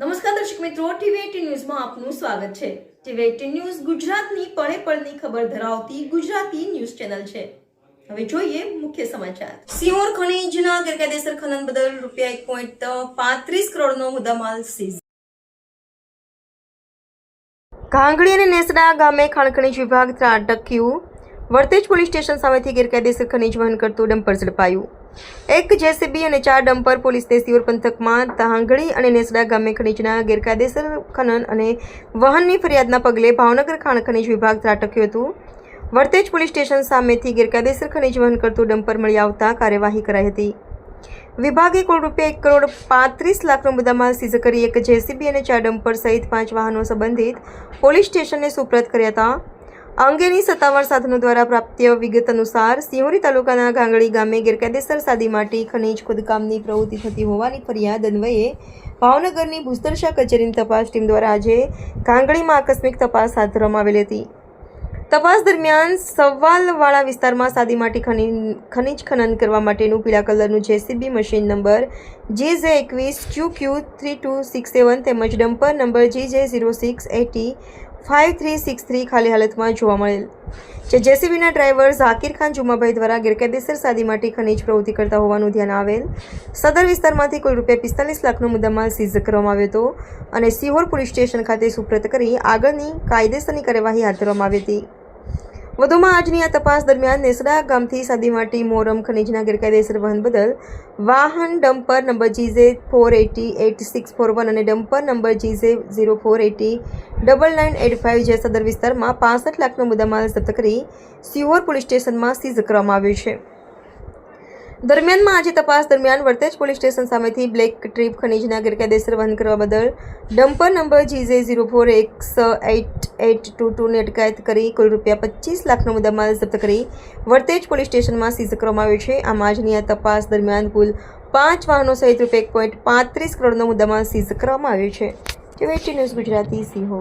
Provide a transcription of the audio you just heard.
નમસ્કાર દર્શક મિત્રો ટીવી એટીન ન્યૂઝમાં આપનું સ્વાગત છે. ટીવી એટીન ન્યૂઝ ગુજરાતની પળે પળની ખબર ધરાવતી ગુજરાતી ન્યૂઝ ચેનલ છે. હવે જોઈએ મુખ્ય સમાચાર. સિયોર ખનીજના ગેરકાયદેસર ખનન બદલ રૂપિયા એક પોઈન્ટ પાંત્રીસ કરોડનો મુદ્દામાલ સીઝ. ઘાંગડી અને નેસડા ગામે ખાણ ખનીજ વિભાગ અટક્યું. વર્તેજ પોલીસ સ્ટેશન સામેથી ગેરકાયદેસર ખનીજ વહન કરતું ડમ્પર ઝડપાયું. એક જેસીબી અને ચાર ડમ્પર પોલીસને સિયોર પંથકમાં ધાંગડી અને નેસડા ગામે ખનીજના ગેરકાયદેસર ખનન અને વહનની ફરિયાદના પગલે ભાવનગર ખાણ ખનીજ વિભાગ ત્રાટક્યું હતું. વર્તેજ પોલીસ સ્ટેશન સામેથી ગેરકાયદેસર ખનીજ વહન કરતું ડમ્પર મળી આવતા કાર્યવાહી કરાઈ હતી. વિભાગે કુલ રૂપિયા એક કરોડ પાંત્રીસ લાખનો મુદ્દામાલ સીઝ કરી એક જેસીબી અને ચાર ડમ્પર સહિત પાંચ વાહનો સંબંધિત પોલીસ સ્ટેશનને સુપ્રત કર્યા હતા. અંગેની સત્તાવાર સાધનો દ્વારા પ્રાપ્ત વિગત અનુસાર સિંહોરી તાલુકાના ગાંગડી ગામે ગેરકાયદેસર સાદી માટી, ખનીજ, ખોદકામની પ્રવૃત્તિ થતી હોવાની ફરિયાદ અન્વયે ભાવનગરની ભૂસ્તરશા કચેરીની તપાસ ટીમ દ્વારા આજે ગાંગડીમાં આકસ્મિક તપાસ હાથ ધરવામાં આવેલી હતી. તપાસ દરમિયાન સવાલવાળા વિસ્તારમાં સાદી માટી ખની, ખનીજ ખનન કરવા માટેનું પીળા કલરનું જેસીબી મશીન નંબર જે જે એકવીસ Q Q three two six seven તેમજ dumper number G J zero six A T five three six three ખાલી હાલતમાં જોવા મળેલ જે જેસીબીના ડ્રાઈવર ઝાકીર ખાન જુમાભાઈ દ્વારા ગેરકાયદેસર સાદી માટી ખનીજ પ્રવૃત્તિ કરતા હોવાનું ધ્યાન આવેલ. સદર વિસ્તારમાંથી કુલ રૂપિયા પિસ્તાલીસ લાખનો મુદ્દામાલ સીઝ કરવામાં આવ્યો હતો અને સિહોર પોલીસ સ્ટેશન ખાતે સુપ્રત કરી આગળની કાયદેસરની કાર્યવાહી હાથ ધરવામાં આવી હતી. વધુમાં આજની આ તપાસ દરમિયાન નેસડા ગામથી સાદીમાટી મોરમ ખનીજના ગેરકાયદેસર વહન બદલ વાહન dumper number G J four eighty eight six four one અને dumper number G J zero four eighty double nine eight five જે સદર વિસ્તારમાં પાસઠ લાખનો મુદ્દામાલ જપ્ત કરી સિહોર પોલીસ સ્ટેશનમાં સીઝ કરવામાં આવ્યો છે. દરમિયાનમાં આજે તપાસ દરમિયાન વર્તેજ પોલીસ સ્ટેશન સામેથી બ્લેક ટ્રીપ ખનીજના ગેરકાયદેસર વહન કરવા બદલ dumper number G J zero four X eight eight two ટુની અટકાયત કરી, કુલ રૂપિયા પચીસ લાખનો મુદ્દામાલ જપ્ત કરી. વર્તેજ પોલીસ સ્ટેશનમાં સીઝ કરવામાં આવ્યો છે. આમ આજની આ તપાસ દરમિયાન કુલ પાંચ વાહનો સહિત રૂપિયા એક પોઈન્ટ પાંત્રીસ કરોડનો મુદ્દામાલ સીઝ કરવામાં આવ્યો છે. ટીવી ન્યૂઝ ગુજરાતી સિંહો